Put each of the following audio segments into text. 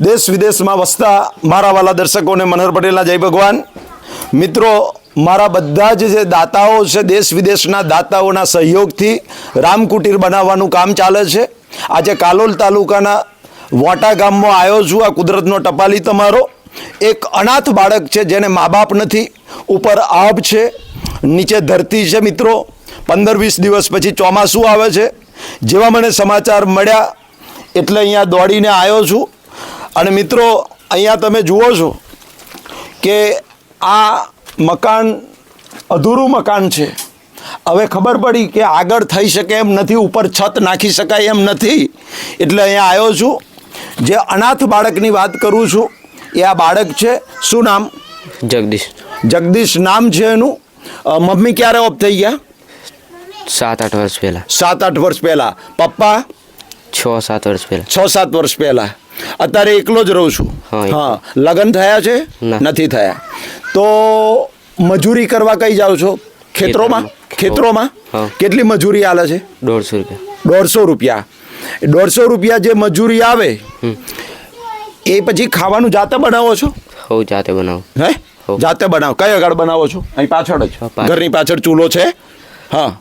દેશ વિદેશમાં વસતા મારા વાલા દર્શકોને મનોહર પટેલના જય ભગવાન. મિત્રો, મારા બધા જ જે દાતાઓ છે દેશ વિદેશના દાતાઓના સહયોગથી રામકુટીર બનાવવાનું કામ ચાલે છે. આજે કાલોલ તાલુકાના વોટા ગામમાં આવ્યો છું. આ કુદરતનો ટપાલી તમારો. એક અનાથ બાળક છે, જેને મા બાપ નથી. ઉપર આભ છે, નીચે ધરતી છે, મિત્રો. પંદર વીસ દિવસ પછી ચોમાસું આવે છે. જેવા મને સમાચાર મળ્યા, એટલે અહીંયા દોડીને આવ્યો છું. અને મિત્રો અહીંયા તમે જુઓ છો કે આ મકાન અધૂરું મકાન છે. હવે ખબર પડી કે આગળ થઈ શકે એમ નથી ઉપર છત નાખી શકાય એમ નથી. એટલે અહીંયા આવ્યો છું. જે અનાથ બાળકની વાત કરું છું એ આ બાળક છે. શું નામ? જગદીશ. જગદીશ નામ છે એનું. મમ્મી ક્યારે ઓફ થઈ ગયા? સાત આઠ વર્ષ પહેલાં. સાત આઠ વર્ષ પહેલાં. પપ્પા? છ સાત વર્ષ પહેલા. છ સાત વર્ષ પહેલાં. અત્યારે એકલો જ રહું છું. હા, લગ્ન થયા છે? નથી થયા. તો મજૂરી કરવા કઈ જાઓ છો? ખેતરોમાં? ખેતરોમાં. કેટલી મજૂરી આલે છે? દોઢસો રૂપિયા. દોઢસો રૂપિયા. દોઢસો રૂપિયા જે મજૂરી આવે એ પછી ખાવાનું જાતે બનાવો છો? હું જાતે બનાવું. હે. જાતે બનાવો. કઈ આગળ બનાવો છો? અહીં પાછળ જ. ઘરની પાછળ ચૂલો છે? હા.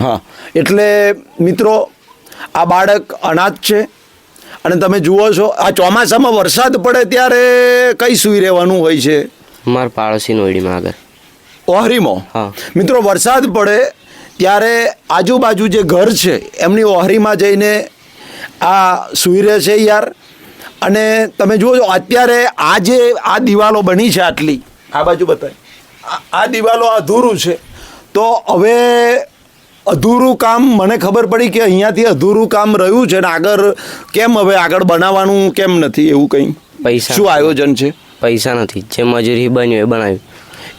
હા. એટલે મિત્રો આ બાળક અનાથ છે અને તમે જુઓ છો આ ચોમાસામાં વરસાદ પડે ત્યારે કઈ સુઈ રહેવાનું હોય છે? મારા પાડોશી નોયડીમાં આગળ. ઓહરીમાં? હા. મિત્રો વરસાદ પડે ત્યારે આજુબાજુ જે ઘર છે એમની ઓહરીમાં જઈને આ સુઈ રહે છે યાર. અને તમે જુઓ છો અત્યારે આ જે આ દિવાલો બની છે આટલી આ બાજુ બતાવી આ દિવાલો અધૂરું છે. તો હવે અધૂરું કામ મને ખબર પડી કે અહીંયાથી અધૂરું કામ રહ્યું છે ને આગળ કેમ હવે આગળ બનાવવાનું કેમ નથી એવું કંઈ? પૈસા શું આયોજન છે? પૈસા નથી. જે મજૂરી બન્યું એ બનાવ્યું.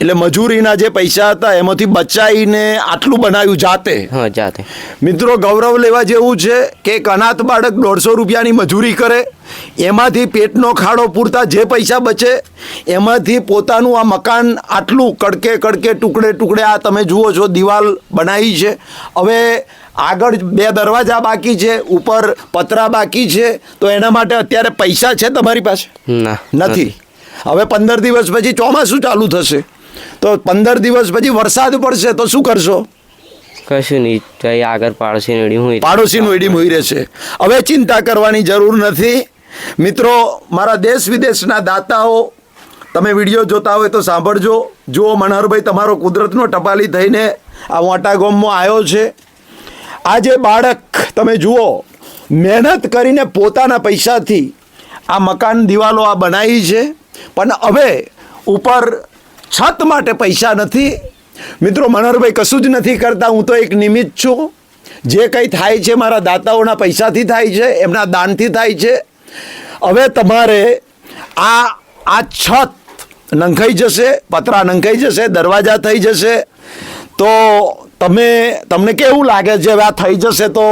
એટલે મજૂરીના જે પૈસા હતા એમાંથી બચાવીને આટલું બનાવ્યું જાતે. હા જાતે. મિત્રો ગૌરવ લેવા જેવું છે કે એક અનાથ બાળક દોઢસો રૂપિયાની મજૂરી કરે એમાંથી પેટનો ખાડો પૂરતા જે પૈસા બચે એમાંથી પોતાનું આ મકાન આટલું કડકે કડકે ટુકડે ટુકડે આ તમે જુઓ છો દિવાલ બનાવી છે. હવે આગળ બે દરવાજા બાકી છે ઉપર પતરા બાકી છે તો એના માટે અત્યારે પૈસા છે તમારી પાસે? ના નથી. હવે પંદર દિવસ પછી ચોમાસું ચાલુ થશે. તો પંદર દિવસ પછી વરસાદ પડશે તો શું કરશો? કશું નહીં તો આગળ પાડોશી ઈડી હું પાડોશીનું ઈડી હોય રહેશે. હવે ચિંતા કરવાની જરૂર નથી. મિત્રો મારા દેશ વિદેશના દાતાઓ તમે વીડિયો જોતા હોય તો સાંભળજો. જુઓ મનહરભાઈ તમારો કુદરતનો ટપાલી થઈને આ મોટા ગોમમાં આવ્યો છે. આ જે બાળક તમે જુઓ મહેનત કરીને પોતાના પૈસાથી આ મકાન દિવાલો આ બનાવી છે. પણ હવે ઉપર છત માટે પૈસા નથી. મિત્રો મનોહરભાઈ કશું જ નથી કરતા. હું તો એક નિમિત્ત છું. જે કંઈ થાય છે મારા દાતાઓના પૈસાથી થાય છે એમના દાનથી થાય છે. હવે તમારે આ આ છત નંખાઈ જશે પતરા નંખાઈ જશે દરવાજા થઈ જશે. તો તમે તમને કેવું લાગે? છે હવે આ થઈ જશે તો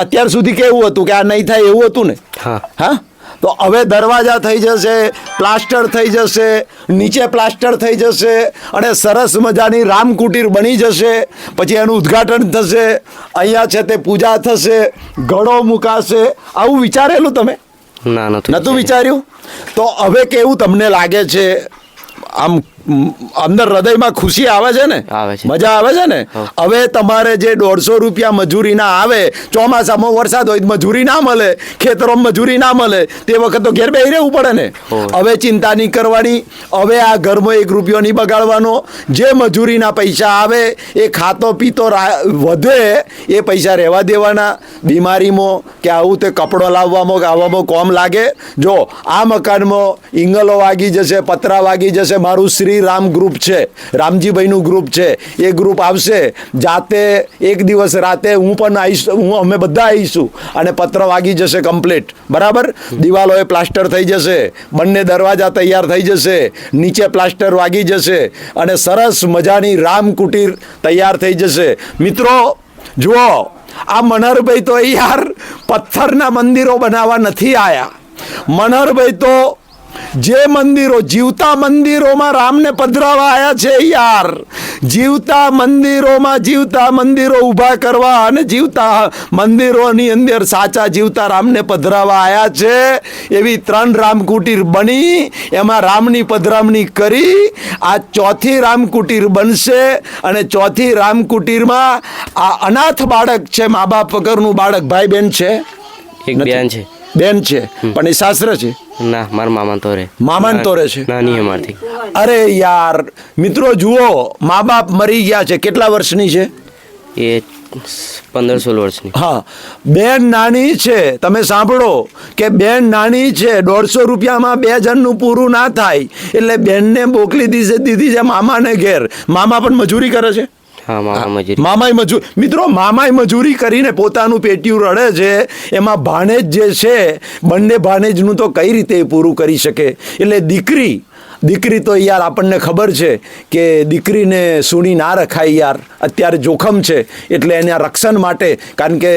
અત્યાર સુધી કેવું હતું? કે આ નહીં થાય એવું હતું ને? હા. હા? તો હવે દરવાજા થઈ જશે પ્લાસ્ટર થઈ જશે નીચે પ્લાસ્ટર થઈ જશે અને સરસ મજાની રામકુટીર બની જશે પછી એનું ઉદ્ઘાટન થશે અહીંયા છે તે પૂજા થશે ઘડો મુકાશે. આવું વિચારેલું તમે? ના નતું નતું વિચાર્યું? તો હવે કેવું તમને લાગે છે? આમ અંદર હૃદયમાં ખુશી આવે છે ને? મજા આવે છે ને? હવે. તમારે જે દોઢસો રૂપિયા મજૂરી ના આવે ચોમાસામાં વરસાદ હોય મજૂરી ના મળે ખેતરો મજૂરી ના મળે તે વખત તો ઘેર બેહી રહેવું પડે ને? હવે ચિંતા નહીં કરવાની. હવે આ ઘરમાં એક રૂપિયો નહીં બગાડવાનો. જે મજૂરીના પૈસા આવે એ ખાતો પીતો વધે એ પૈસા રહેવા દેવાના. બીમારીમાં કે આવું તે કપડો લાવવામાં કે આવવામાં કોમ લાગે. જો આ મકાનમાં ઇંગલો વાગી જશે પતરા વાગી જશે મારું શ્રી રામ ગ્રુપ છે, રામજીભાઈનું ગ્રુપ છે, એ ગ્રુપ આવશે. જાતે એક દિવસ રાતે હું પણ આવીશ હું, અમે બધા આવીશું અને પત્ર વાગી જશે કમ્પ્લીટ. બરાબર? દિવાલોએ પ્લાસ્ટર થઈ જશે, બંને દરવાજા તૈયાર થઈ જશે, નીચે પ્લાસ્ટર વાગી જશે અને સરસ મજાની રામ કુટીર તૈયાર થઈ જશે. મિત્રો, જુઓ, આ મનહરભાઈ તો યાર પથ્થરના મંદિરો બનાવવા નથી આયા. મનહરભાઈ તો જે મંદિરો જીવતા મંદિરોમાં રામને પધરાવા આવ્યા છે યાર. જીવતા મંદિરોમાં જીવતા મંદિરો ઊભા કરવા અને જીવતા મંદિરોની અંદર સાચા જીવતા રામને પધરાવા આવ્યા છે. એવી ત્રણ રામકુટીર બની એમાં રામની પધરામણી કરી આ ચોથી રામકુટીર બનશે અને ચોથી રામકુટીરમાં આ અનાથ બાળક છે મા બાપ વગરનું બાળક ભાઈ બેન છે? એક બેન છે. બેન છે. પણ એ સાસરે છે. ના મારા મામા તો રે. મામાને તો રહે છે? નાની અમારથી. અરે યાર મિત્રો જુઓ મા બાપ મરી ગયા છે. કેટલા વર્ષની છે? એ પંદર સોળ વર્ષની. હા. બેન નાની છે. તમે સાંભળો કે બેન નાની છે દોઢસો રૂપિયામાં બે જણનું પૂરું ના થાય. એટલે બેનને મોકલી દીધી દીધી છે મામાને ઘેર. મામા પણ મજૂરી કરે છે? હા મામા મજૂરી. મિત્રો મામાય મજૂરી કરીને પોતાનું પેટીયું રડે છે એમાં ભાણેજ જે છે બંને ભાણેજનું તો કઈ રીતે પૂરું કરી શકે? એટલે દીકરી દીકરી તો યાર આપણને ખબર છે કે દીકરીને સૂણી ના રખાય યાર. અત્યારે જોખમ છે એટલે એના રક્ષણ માટે, કારણ કે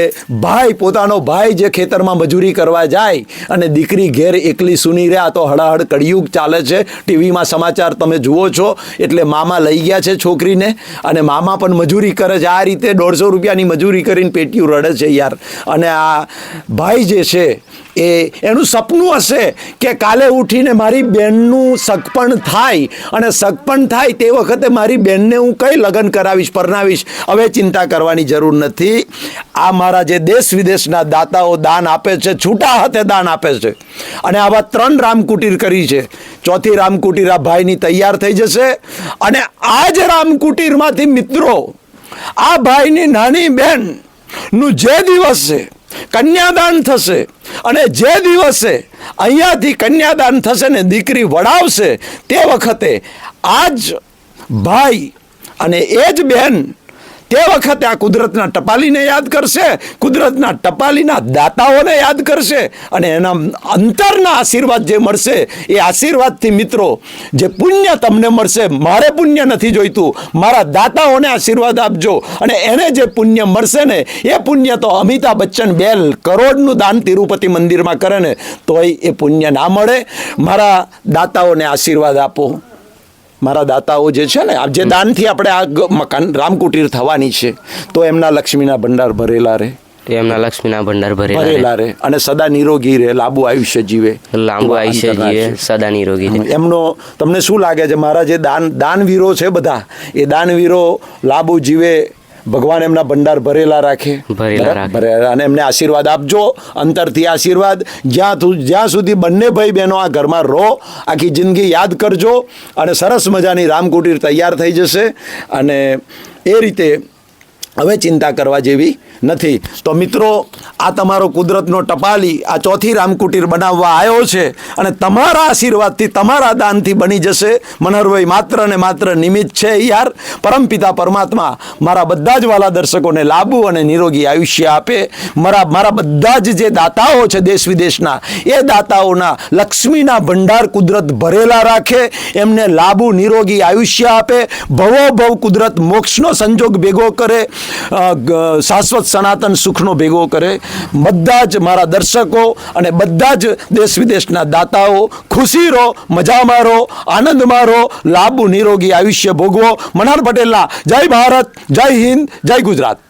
ભાઈ, પોતાનો ભાઈ જે ખેતરમાં મજૂરી કરવા જાય અને દીકરી ઘેર એકલી સૂની રહ્યા તો હળાહળ કળિયુગ ચાલે છે. ટીવીમાં સમાચાર તમે જુઓ છો, એટલે મામા લઈ ગયા છે છોકરીને અને મામા પણ મજૂરી કરે છે. આ રીતે દોઢસો રૂપિયાની મજૂરી કરીને પેટીયું રડે છે યાર. અને આ ભાઈ જે છે એ એનું સપનું હશે કે કાલે ઉઠીને મારી બેનનું સગપણ થાય અને સગપણ થાય તે વખતે મારી બહેનને હું કઈ લગ્ન કરાવીશ, પરણાવીશ? હવે ચિંતા કરવાની જરૂર નથી. આ મારા જે દેશ વિદેશના દાતાઓ દાન આપે છે, છૂટા હાથે દાન આપે છે. અને આવા ત્રણ રામકુટીર કરી છે. ચોથી રામકુટીર આ ભાઈની તૈયાર થઈ જશે. અને આ જ રામકુટીરમાંથી મિત્રો, આ ભાઈની નાની બહેનનું જે દિવસ છે કન્યાદાન થશે. અને જે દિવસે અહીંયાથી કન્યાદાન થશે ને દીકરી વડાવશે તે વખતે આ જ ભાઈ અને એ જ બેન તે વખતે આ કુદરતના ટપાલીને યાદ કરશે, કુદરતના ટપાલીના દાતાઓને યાદ કરશે અને એના અંતરના આશીર્વાદ જે મળશે, એ આશીર્વાદથી મિત્રો, જે પુણ્ય તમને મળશે, મારે પુણ્ય નથી જોઈતું, મારા દાતાઓને આશીર્વાદ આપજો અને એને જે પુણ્ય મળશે ને, એ પુણ્ય તો અમિતાભ બચ્ચન બે કરોડનું દાન તિરુપતિ મંદિરમાં કરે ને, તોય એ પુણ્ય ના મળે. મારા દાતાઓને આશીર્વાદ આપો. મારા દાતાઓ જે છે ને આ જે દાનથી આપણે આ મકાન રામકુટીર થવાની છે તો એમના લક્ષ્મીના ભંડાર ભરેલા રહે એમના લક્ષ્મીના ભંડાર ભરેલા ભરેલા રહે અને સદા નિરોગી રહે લાંબુ આયુષ્ય જીવે. લાંબુ આયુષ્ય જીવે સદા નિરોગી રહે. એમનો તમને શું લાગે છે? મારા જે દાન દાનવીરો છે બધા એ દાનવીરો લાંબુ જીવે ભગવાન એમના ભંડાર ભરેલા રાખે. ભરેલા અને એમને આશીર્વાદ આપજો. અંતરથી આશીર્વાદ. જ્યાં જ્યાં સુધી બંને ભાઈ બહેનો આ ઘરમાં રહો આખી જિંદગી યાદ કરજો અને સરસ મજાની રામકુટીર તૈયાર થઈ જશે. અને એ રીતે હવે ચિંતા કરવા જેવી નથી. તો મિત્રો, આ તમારો કુદરતનો ટપાલી, આ ચોથી રામકુટીર બનાવવા આવ્યો છે અને તમારા આશીર્વાદથી, તમારા દાનથી બની જશે. મનહરભાઈ માત્ર ને માત્ર નિમિત્ત છે યાર. પરમપિતા પરમાત્મા મારા બધા જ વાલા દર્શકોને લાંબુ અને નિરોગી આયુષ્ય આપે. મારા મારા બધા જ જે દાતાઓ છે દેશ વિદેશના, એ દાતાઓના લક્ષ્મીના ભંડાર કુદરત ભરેલા રાખે. એમને લાંબુ નિરોગી આયુષ્ય આપે. ભવો ભવ કુદરત મોક્ષનો સંજોગ ભેગો કરે. શાશ્વત સનાતન સુખનો ભેગો કરે. બધા જ મારા દર્શકો અને બધા જ દેશ વિદેશના દાતાઓ ખુશી રહો મજા મારો આનંદ મારો લાંબુ નિરોગી આયુષ્ય ભોગવો. મનહર પટેલના, જય ભારત, જય હિન્દ, જય ગુજરાત.